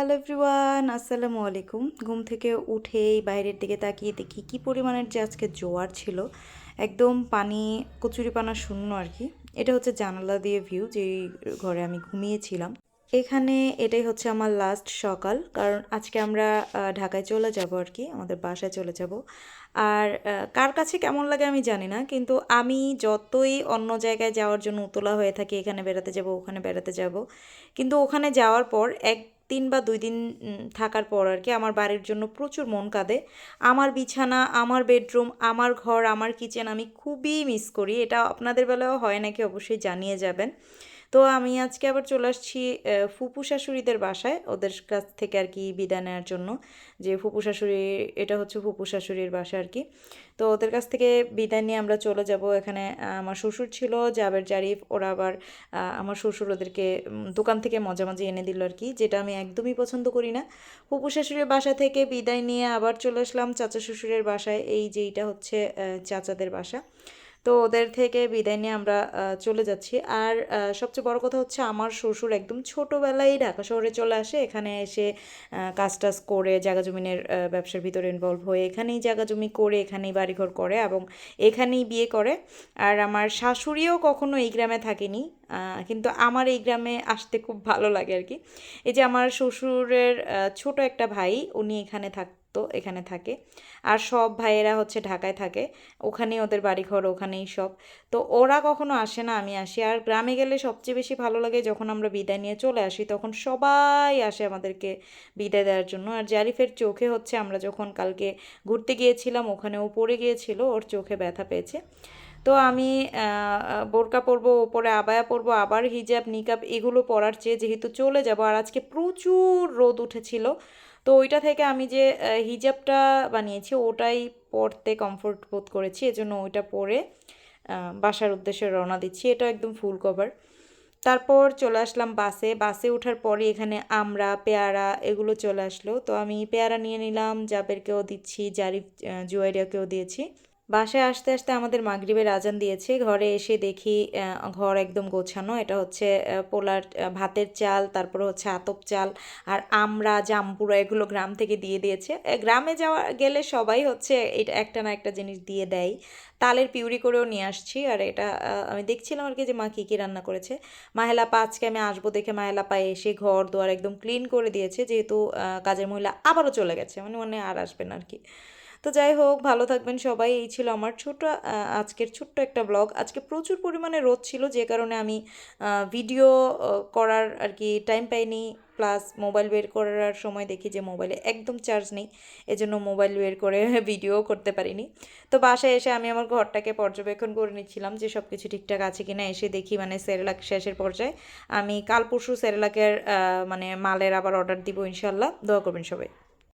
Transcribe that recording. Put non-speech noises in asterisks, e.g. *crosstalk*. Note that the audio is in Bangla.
হ্যালো এভরিওয়ান, আসসালামু আলাইকুম। ঘুম থেকে উঠেই বাইরের দিকে তাকিয়ে দেখি কি পরিমাণের যে আজকে জোয়ার ছিল। একদম পানি কচুরিপানা শূন্য আর কি। এটা হচ্ছে জানালা দিয়ে ভিউ যেই ঘরে আমি ঘুমিয়েছিলাম। এখানে এটাই হচ্ছে আমার লাস্ট সকাল, কারণ আজকে আমরা ঢাকায় চলে যাব আর কি, আমাদের বাসায় চলে যাব। আর কার কাছে কেমন লাগে আমি জানি না, কিন্তু আমি যতই অন্য জায়গায় যাওয়ার জন্য উতলা হয়ে থাকি, এখানে বেড়াতে যাব, ওখানে বেড়াতে যাব। কিন্তু ওখানে যাওয়ার পর এক দিন বা দুই দিন থাকার পর আর কি আমার বাড়ির জন্য প্রচুর মন কাঁদে। আমার বিছানা, আমার বেডরুম, আমার ঘর, আমার কিচেন আমি খুবই মিস করি। এটা আপনাদের বেলাও হয় নাকি? অবশ্যই জানিয়ে যাবেন। তো আমি আজকে আবার চলে আসছি ফুপু শাশুড়িদের বাসায়। ওদের কাছ থেকে আর কি বিদায় নেওয়ার জন্য। যে ফুপু শাশুড়ি, এটা হচ্ছে ফুপু শাশুড়ির বাসা আর কি। তো ওদের কাছ থেকে বিদায় নিয়ে আমরা চলে যাব। এখানে আমার শ্বশুর ছিল জাবের জারিফ। ওরা আবার আমার শ্বশুর ওদেরকে দোকান থেকে মজা মজা এনে দিল আর কি, যেটা আমি একদমই পছন্দ করি না। ফুপু শাশুড়ির বাসা থেকে বিদায় নিয়ে আবার চলে আসলাম চাচা শ্বশুরের বাসায়। এই যে এইটা হচ্ছে চাচাদের বাসা। তো ওদের থেকে বিদায় নিয়ে আমরা চলে যাচ্ছি। আর সবচেয়ে বড় কথা হচ্ছে আমার শ্বশুর একদম ছোটোবেলায় ঢাকা শহরে চলে আসে। এখানে এসে কাজ টাজ করে, জায়গা জমিনের ব্যবসার ভিতরে ইনভলভ হয়ে এখানেই জায়গা জমি করে, এখানেই বাড়িঘর করে এবং এখানেই বিয়ে করে। আর আমার শাশুড়িও কখনো এই গ্রামে থাকেনি। কিন্তু আমার এই গ্রামে আসতে খুব ভালো লাগে আর কি। এই যে আমার শ্বশুরের ছোট একটা ভাই, উনি এখানে থাকতো, এখানে থাকে। আর সব ভাইয়েরা হচ্ছে ঢাকায় থাকে। ওখানেই ওদের বাড়িঘর, ওখানেই সব। তো ওরা কখনো আসে না, আমি আসি। আর গ্রামে গেলে সবচেয়ে বেশি ভালো লাগে যখন আমরা বিদায় নিয়ে চলে আসি, তখন সবাই আসে আমাদেরকে বিদায় দেওয়ার জন্য। আর জারিফের চোখে হচ্ছে আমরা যখন কালকে ঘুরতে গিয়েছিলাম ওখানে ও পড়ে গিয়েছিল, ওর চোখে ব্যথা পেয়েছে। তো আমি বোরকা পরবো ওপরে আবায়া পরবো আবার হিজাব নিকাব এগুলো পরার চেয়ে যেহেতু চলে যাব আর আজকে প্রচুর রোদ উঠেছিল তো ওইটা থেকে আমি যে হিজাবটা বানিয়েছি ওটাই পরতে কমফোর্ট বোধ করেছি এজন্য ওইটা পরে বাসার উদ্দেশ্যে রওনা দিচ্ছি এটা একদম ফুল কভার তারপর চলে আসলাম বাসে বাসে ওঠার পরে এখানে আমরা পেয়ারা এগুলো চলে আসলো তো আমি পেয়ারা নিয়ে নিলাম জাবেরকেও দিচ্ছি জারিফ আহ, জুয়াইরিয়াকেও দিয়েছি। বাসায় আসতে আসতে আমাদের মাগরিবের আজান দিয়েছে। ঘরে এসে দেখি ঘর একদম গোছানো। এটা হচ্ছে পোলার ভাতের চাল, তারপর হচ্ছে আতপ চাল আর আমরা জাম্বুরা এগুলো গ্রাম থেকে দিয়ে দিয়েছে। গ্রামে যাওয়া, গেলে সবাই হচ্ছে এটা একটা না একটা জিনিস দিয়ে দেয়। তালের পিউরি করেও নিয়ে আসছি আর এটা আমি দেখছিলাম আর কি যে মা কী কী রান্না করেছে। মাহেলাপা আজকে আমি আসব দেখে মাহেলাপা এসে ঘর দুয়ার একদম ক্লিন করে দিয়েছে। যেহেতু কাজের মহিলা আবারও চলে গেছে মানে মানে আর আসবেন আর কি। তো যাই হোক, ভালো থাকবেন সবাই। এই ছিল আমার ছোট আজকের ছোট্ট একটা ব্লগ আজকে প্রচুর পরিমাণে রোদ ছিল, যে কারণে আমি ভিডিও করার আর কি টাইম পাইনি। প্লাস মোবাইল বের করার সময় দেখি যে মোবাইলে একদম চার্জ নেই। এজন্য মোবাইল বের করে *laughs* ভিডিও করতে পারিনি। তো বাসায় এসে আমি আমার ঘরটাকে পর্যবেক্ষণ করে নিচ্ছিলাম যে সব কিছু ঠিকঠাক আছে কিনা। এসে দেখি মানে সেরেলাক শেষের পর্যায়ে। আমি কাল পরশু সেরেলাকের মানে মালের আবার অর্ডার দিব ইনশাল্লাহ দোয়া করবেন সবাই।